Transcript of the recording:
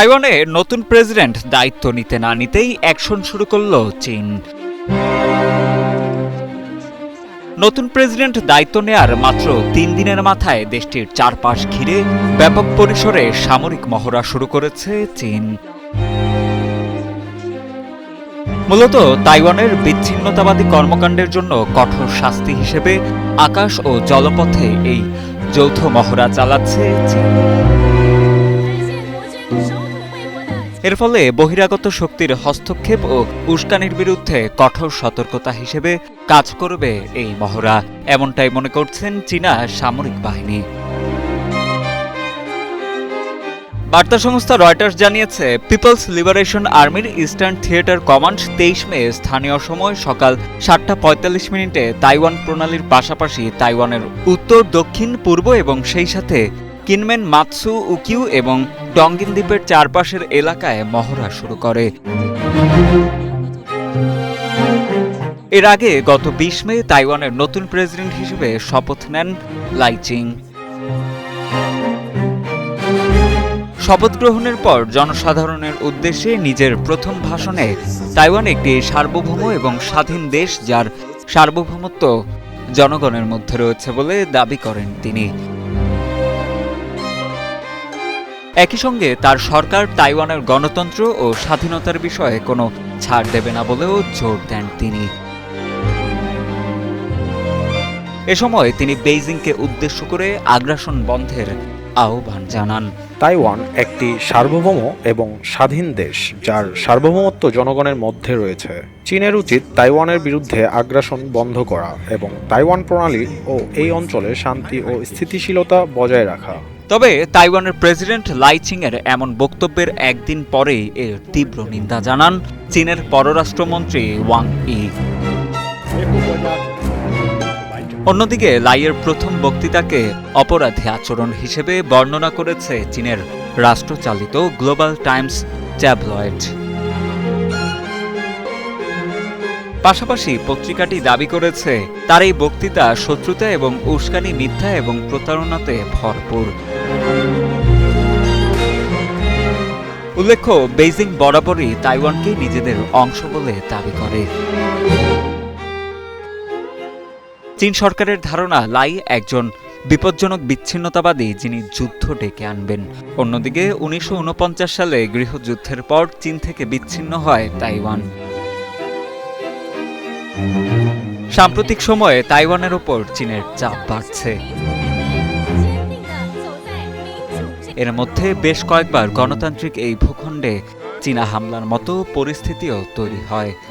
তাইওয়ানে নতুন প্রেসিডেন্ট দায়িত্ব নিতে না নিতেই অ্যাকশন শুরু করল চীন। নতুন প্রেসিডেন্ট দায়িত্ব নেয়ার মাত্র তিন দিনের মাথায় দেশটির চারপাশ ঘিরে ব্যাপক পরিসরে সামরিক মহড়া শুরু করেছে চীন। মূলত তাইওয়ানের বিচ্ছিন্নতাবাদী কর্মকাণ্ডের জন্য কঠোর শাস্তি হিসেবে আকাশ ও জলপথে এই যৌথ মহড়া চালাচ্ছে চীন। এর ফলে বহিরাগত শক্তির হস্তক্ষেপ ও উস্কানির বিরুদ্ধে কঠোর সতর্কতা হিসেবে কাজ করবে এই মহড়া। এমনটাই মনে করছেন চীনা সামরিক বাহিনী। বার্তা সংস্থা রয়টার্স জানিয়েছে, পিপলস লিবারেশন আর্মির ইস্টার্ন থিয়েটার কমান্ড তেইশ মে স্থানীয় সময় সকাল সাতটা পঁয়তাল্লিশ মিনিটে তাইওয়ান প্রণালীর পাশাপাশি তাইওয়ানের উত্তর, দক্ষিণ, পূর্ব এবং সেই সাথে কিনমেন মাতসু উকিউ এবং ডঙ্গিন দ্বীপের চারপাশের এলাকায় মহড়া শুরু করে। এর আগে গত বিশ মে তাইওয়ানের নতুন প্রেসিডেন্ট হিসেবে শপথ নেন লাইচিং শপথ গ্রহণের পর জনসাধারণের উদ্দেশ্যে নিজের প্রথম ভাষণে তাইওয়ান একটি সার্বভৌম এবং স্বাধীন দেশ, যার সার্বভৌমত্ব জনগণের মধ্যে রয়েছে বলে দাবি করেন তিনি। একই সঙ্গে তার সরকার তাইওয়ানের গণতন্ত্র ও স্বাধীনতার বিষয়ে কোনো ছাড় দেবে না বলেও জোর দেন তিনি। এ সময় তিনি বেইজিংকে উদ্দেশ্য করে আগ্রাসন বন্ধের আহ্বান জানান। তাইওয়ান একটি সার্বভৌম এবং স্বাধীন দেশ, যার সার্বভৌমত্ব জনগণের মধ্যে রয়েছে। চীনের উচিত তাইওয়ানের বিরুদ্ধে আগ্রাসন বন্ধ করা এবং তাইওয়ান প্রণালী ও এই অঞ্চলে শান্তি ও স্থিতিশীলতা বজায় রাখা। তবে তাইওয়ানের প্রেসিডেন্ট লাইচিং এর এমন বক্তব্যের একদিন পরেই এর তীব্র নিন্দা জানান চীনের পররাষ্ট্রমন্ত্রী ওয়াং ই। অন্যদিকে লাইয়ের প্রথম বক্তৃতাকে অপরাধী আচরণ হিসেবে বর্ণনা করেছে চীনের রাষ্ট্রচালিত গ্লোবাল টাইমস ট্যাবলয়েড। পাশাপাশি পত্রিকাটি দাবি করেছে, তার এই বক্তৃতা শত্রুতা এবং উস্কানি, মিথ্যা এবং প্রতারণাতে ভরপুর। উল্লেখ্য, বেইজিং বরাবরই তাইওয়ানকে নিজেদের অংশ বলে দাবি করে। চীন সরকারের ধারণা, লাই একজন বিপজ্জনক বিচ্ছিন্নতাবাদী যিনি যুদ্ধ ডেকে আনবেন। অন্যদিকে, উনিশশো ঊনপঞ্চাশ সালে গৃহযুদ্ধের পর চীন থেকে বিচ্ছিন্ন হয় তাইওয়ান। সাম্প্রতিক সময়ে তাইওয়ানের ওপর চীনের চাপ বাড়ছে। এর মধ্যে বেশ কয়েকবার গণতান্ত্রিক এই ভূখণ্ডে চীনা হামলার মতো পরিস্থিতিও তৈরি হয়।